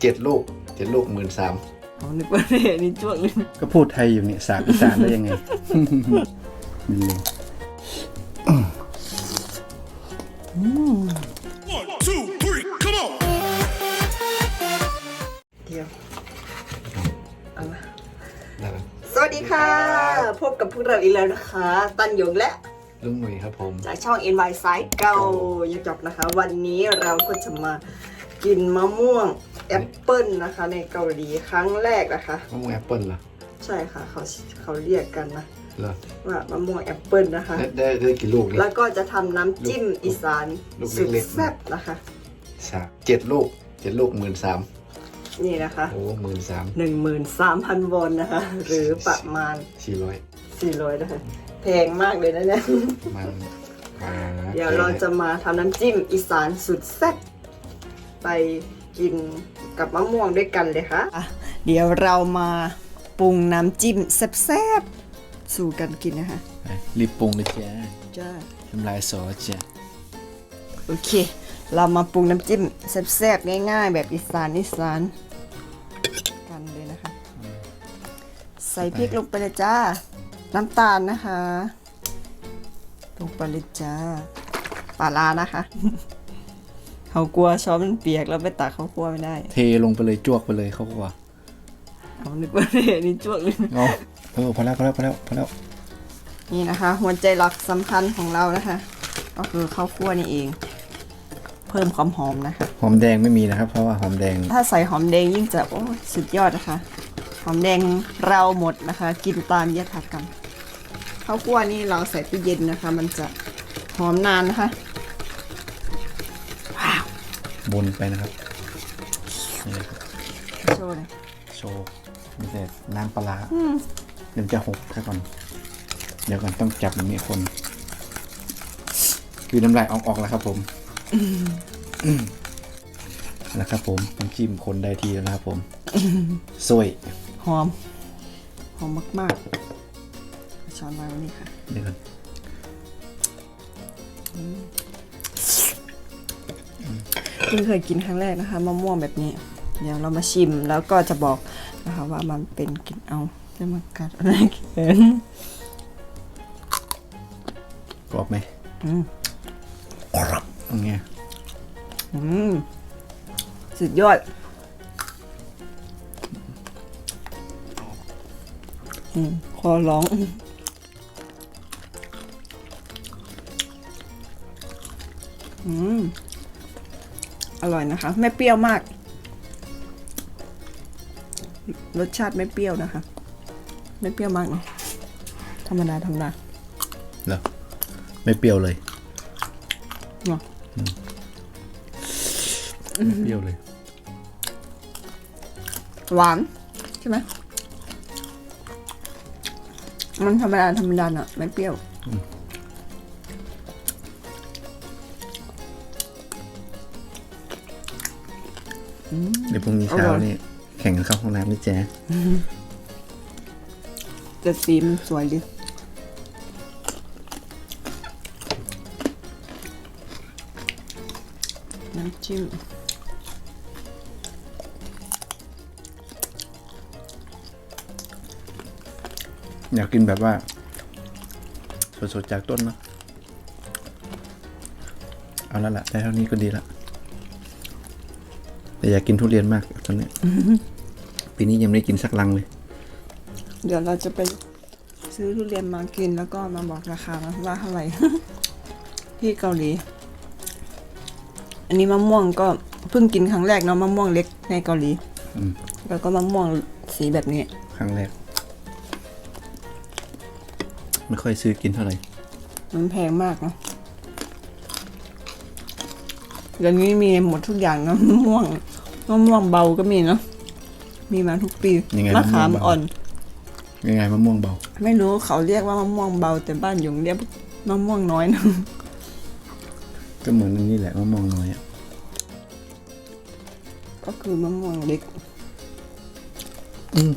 เจ็ดลูกเจ็ดลูกหมื่นสามอ๋อนึกว่าเนี่ยนี่จ้วงเลยก็พูดไทยอยู่เนี่ยสามอีสานได้ยังไงมันเลย One, two, three, come on! เดียวเอามาได้แล้วสวัสดีค่ะ พบกับพวกเราอีกแล้วนะคะ ตันหยงและลุงหนุ่ยครับผม จากช่อง NY Side เก่ายักจบนะคะ วันนี้เราก็จะมากินมะม่วง แอปเปิลนะคะ ในเกาหลีครั้งแรกนะคะ มะม่วงแอปเปิลเหรอใช่ค่ะเขาเขาเรียกกันนะเหรอว่ามะม่วงแอปเปิลนะคะ ได้ได้ได้กี่ลูกนี่แล้วก็จะทำน้ำจิ้มอีสานลูกสุดเล็กๆ แซ่บนะคะ สามเจ็ดลูกเจ็ดลูกหมื่นสามนี่นะคะโอ้หมื่นสาม13,000วอนนะคะ หรือประมาณ สี่ร้อย400นะคะแพงมากเลยนะเนี่ย มันมาเดี๋ยวเราจะมาทำน้ำจิ้มอีสานสุดแซ่บไป กินกับมะม่วงด้วยกันเลยค่ะ เดี๋ยวเรามาปรุงน้ำจิ้มแซ่บๆสู่กันกินนะคะไปรีบปรุงเลยจ้าจ้าทำลายซอสจ้ะโอเค เรามาปรุงน้ำจิ้มแซ่บๆง่ายๆ แบบอีสานอีสานกันเลยนะคะ ใส่พริกลงไปเลยจ้า น้ำตาลนะคะ ลงไปเลยจ้าปลาลานะคะ เขากลัวช้อนมันเปียกแล้วไปตักเขาวคั่วไม่ได้ เทลงไปเลยจวกไปเลยเขาก็ว่าเอานึกว่าเนี่ยนี่จ้วงเลยเอาเออพอแล้วพอแล้วพอแล้วพอแล้วนี่นะคะ หัวใจหลักสำคัญของเรานะคะ ก็คือข้าวคั่วนี่เอง เพิ่มความหอมนะคะ หอมแดงไม่มีนะครับ เพราะว่าหอมแดง ถ้าใส่หอมแดงยิ่งจะโอ้ยสุดยอดนะคะ หอมแดงเราหมดนะคะ กินตามยถากรรมข้าวคั่วนี่เราใส่ตู้เย็นนะคะ มันจะหอมนานนะคะว้าว บนไปนะครับนี่นะครับโชว์เลยโชว์มีแต่น้ำปลาร้าเดี๋ยวจะหกซะก่อน เดี๋ยวก่อนต้องจับมันมีคน คือน้ำลายออกออกแล้วครับผมอืมแล้วครับผมน้ำจิ้มคนได้ทีแล้วนะครับผมสวยหอม หอมมากๆช้อนมาวันนี้ค่ะเดี๋ยวก่อนเพิ่งเคยกินครั้งแรกนะคะมะม่วงแบบนี้ เดี๋ยวเรามาชิมแล้วก็จะบอกนะคะว่ามันเป็นกลินเอาจะมากัดอะไรเขินกรอบไหมอืมตรงเนี้ยอืมสุดยอดอืมขอร้องอืม อร่อยนะคะ ไม่เปรี้ยวมาก รสชาติไม่เปรี้ยวนะคะ ไม่เปรี้ยวมากเนาะธรรมดาธรรมดาเหรอไม่เปรี้ยวเลยเนาะไม่เปรี้ยวเลย หวานใช่ไหมมันธรรมดาธรรมดาอะไม่เปรี้ยว เดี๋ยวพรุ่งนี้เช้าอร่อยนี่แข่งกันเข้าห้องน้ำนี่แจ๊แต่สีมันสวยดีน้ำจิ้มอยากกินแบบว่า สดๆจากต้นเนาะเอาแล้วล่ะได้เท่านี้ก็ดีละ แต่อยากกินทุเรียนมากตอนนี้ปีนี้ยังไม่ได้กินสักลังเลย เดี๋ยวเราจะไปซื้อทุเรียนมากินแล้วก็มาบอกราคานะว่าเท่าไหร่ ที่เกาหลี อันนี้มะม่วงก็เพิ่งกินครั้งแรกเนาะมะม่วงเล็กในเกาหลีอืมแล้วก็มะม่วงสีแบบนี้ ครั้งแรก ไม่ค่อยซื้อกินเท่าไหร่ มันแพงมากเนาะเดี๋ยวนี้มีหมดทุกอย่างเนาะมะม่วง มะม่วงเบาก็มีเนาะมีมาทุกปียังไงมะขามมะม่วงเบา อ่อน ยังไงมะม่วงเบา ไม่รู้เขาเรียกว่ามะม่วงเบาแต่บ้านหยงเรียกมะม่วงน้อยนะ ก็เหมือนอันนี้แหละมะม่วงน้อยอะก็คือมะม่วงเล็ก อืม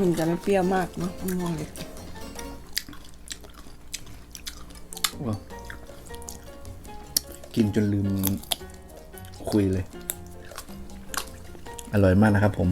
มันจะไม่เปรี้ยวมากเนาะมะม่วงเล็กว้าวกินจนลืมคุยเลย อร่อยมากนะครับ ผม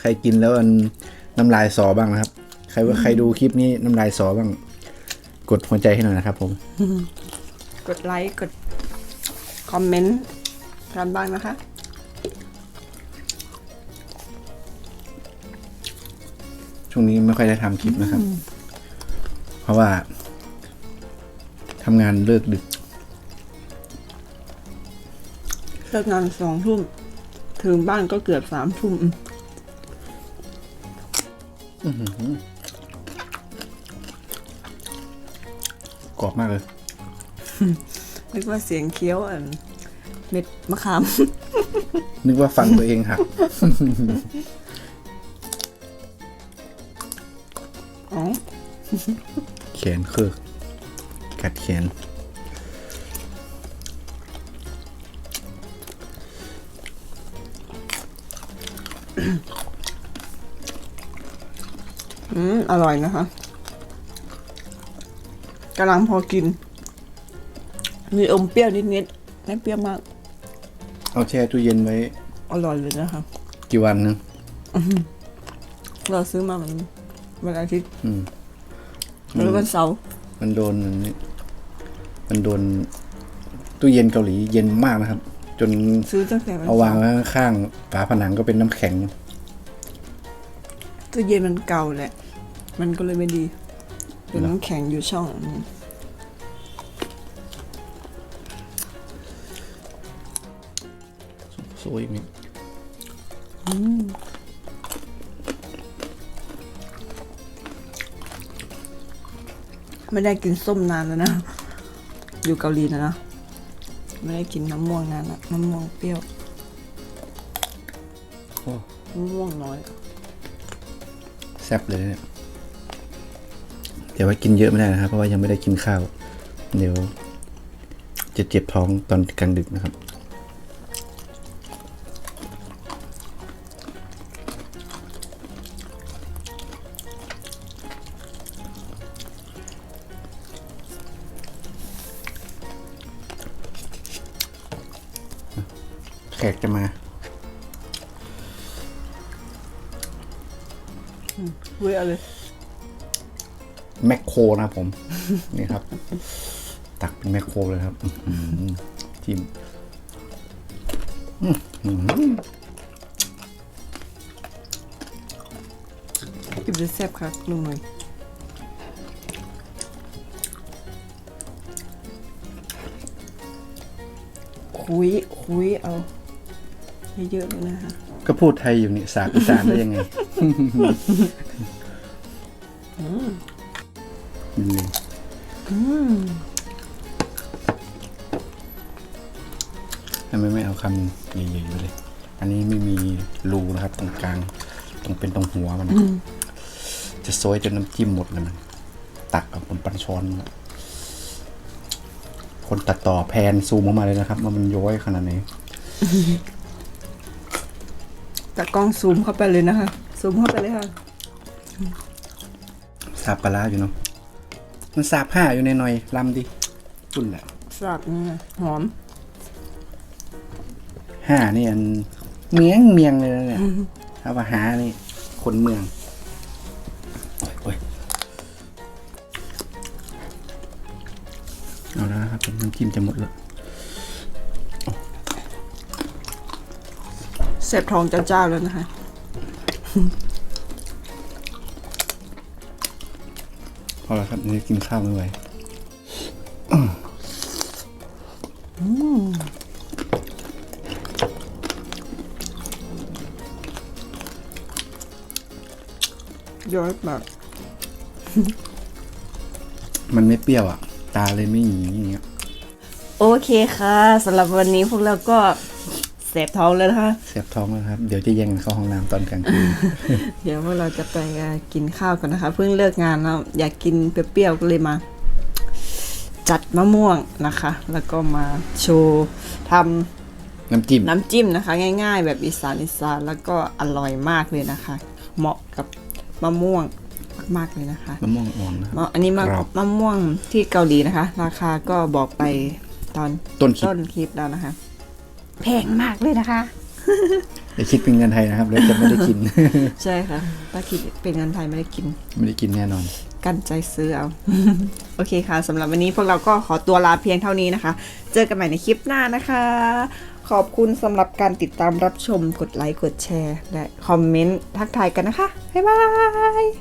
ใครกินแล้วมันน้ำลายสอบ้างนะครับ ใครว่าใครดูคลิปนี้น้ำลายสอบ้าง กดหัวใจให้หน่อยนะครับ ผม กดไลค์กดคอมเมนต์กันบ้างนะคะ ช่วงนี้ไม่ค่อยได้ทำคลิปนะครับ เพราะว่าทำงานเลิกดึกเลิกงานสองทุ่ม ถึงบ้านก็เกือบสามทุ่มกรอบมากเลย นึกว่าเสียงเคี้ยวอันเม็ดมะขาม นึกว่าฟังตัวเองหักอ๋อแขนเคือกกัดแขน อร่อยนะคะกำลังพอกิน มีอมเปรี้ยวนิดๆไม่เปรี้ยวมาก เอาแช่ตู้เย็นไว้ อร่อยเลยนะคะกี่วันนึงเราซื้อมาวันวันอาทิตย์อืมหรือวันเสาร์มันโดนอันนี้มันโดนตู้เย็นเกาหลีเย็นมากนะครับ จนซื้อตั้งแต่วันเอาวางเสร์ไว้ข้างๆฝาผนังก็เป็นน้ำแข็งตู้เย็นมันเก่าแหละ มันก็เลยไม่ดีเป็นน้ำแข็งอยู่ช่องอืมโซ่อีกนิดไม่ได้กินส้มนานแล้วนะ อยู่เกาหลีนะนะ ไม่ได้กินน้ำม่วงนานละน้ำม่วงเปรี้ยวโอ้น้ำม่วงน้อย แซ่บเลยเนี่ย เดี๋ยวว่ากินเยอะไม่ได้นะครับ เพราะว่ายังไม่ได้กินข้าว เดี๋ยว จะเจ็บท้องตอนกลางดึกนะครับ แขกจะมาเว้ยอาเลย แมคโครนะครับผม นี่ครับ ตักเป็นแมคโครเลยครับอื้อหือจิ้มอื้อหือกิบจะแซ่บค่ะลุงหน่อยคุยคุยเอาเยอะๆเลยนะคะก็พูดไทยอยู่นี่สาบอีสานได้ยังไง อืมทำไมไม่เอาคำใหญ่ๆไปเลย อันนี้ไม่มีรูนะครับ ตรงกลาง ตรงเป็นตรงหัวมันนะจะโซยจนน้ำจิ้มหมดเลยมัน ตักเอาบนปันช้อน คนตัดต่อแพนซูมออกมาเลยนะครับว่ามันย้อยขนาดไหนแต่กล้องซูมเข้าไปเลยนะคะ ซูมเข้าไปเลยค่ะ สาบปลาร้าอยู่เนาะ มันสาบผ้าอยู่ในหน่อยๆลำดิพุ่นแหละสับนี่ไงหอมห้านี่อันเมียงเมียงเลยนะเนี่ยถ้าว่าหานี่คนเมืองโอ้ยโอ้ยเอาแล้วนะครับน้ำจิ้มจะหมดแล้วเสพทองเจ้าๆแล้วนะคะ พอแล้วครับนี่กินข้าวไม่ไหวย้อยแบบมันไม่เปรี้ยวอะ ตาเลยไม่หยีอย่างเงี้ย โอเคค่ะสำหรับวันนี้พวกเราก็ เสพท้องแล้วนะคะเสียบท้องแล้วครับ เดี๋ยวจะแย่งกันเข้าห้องน้ำตอนกลางคืน เดี๋ยวพวกเราจะไปกินข้าวกันนะคะ เพิ่งเลิกงานแล้วอยากกินเปรี้ยวๆก็เลยมา จัดมะม่วงนะคะ แล้วก็มาโชว์ทำน้ำจิ้มน้ำจิ้มนะคะ ง่าย ๆ แบบอีสานอีสานแล้วก็อร่อยมากเลยนะคะ เหมาะกับมะม่วงมากๆเลยนะคะ มะม่วงอ่อนนะครับ มะอันนี้มะกรอบมะม่วงที่เกาหลีนะคะ ราคาก็บอกไปตอนต้นคลิปต้นคลิปแล้วนะคะ แพงมากเลยนะคะเดี๋ยวคิดเป็นเงินไทยนะครับแล้วจะไม่ได้กิน ใช่ค่ะถ้าคิดเป็นเงินไทยไม่ได้กิน ไม่ได้กินแน่นอน กันใจซื้อเอา โอเคค่ะสำหรับวันนี้พวกเราก็ขอตัวลาเพียงเท่านี้นะคะ เจอกันใหม่ในคลิปหน้านะคะ ขอบคุณสำหรับการติดตามรับชมกดไลค์กดแชร์ และคอมเมนต์ทักทายกันนะคะ บ๊ายบาย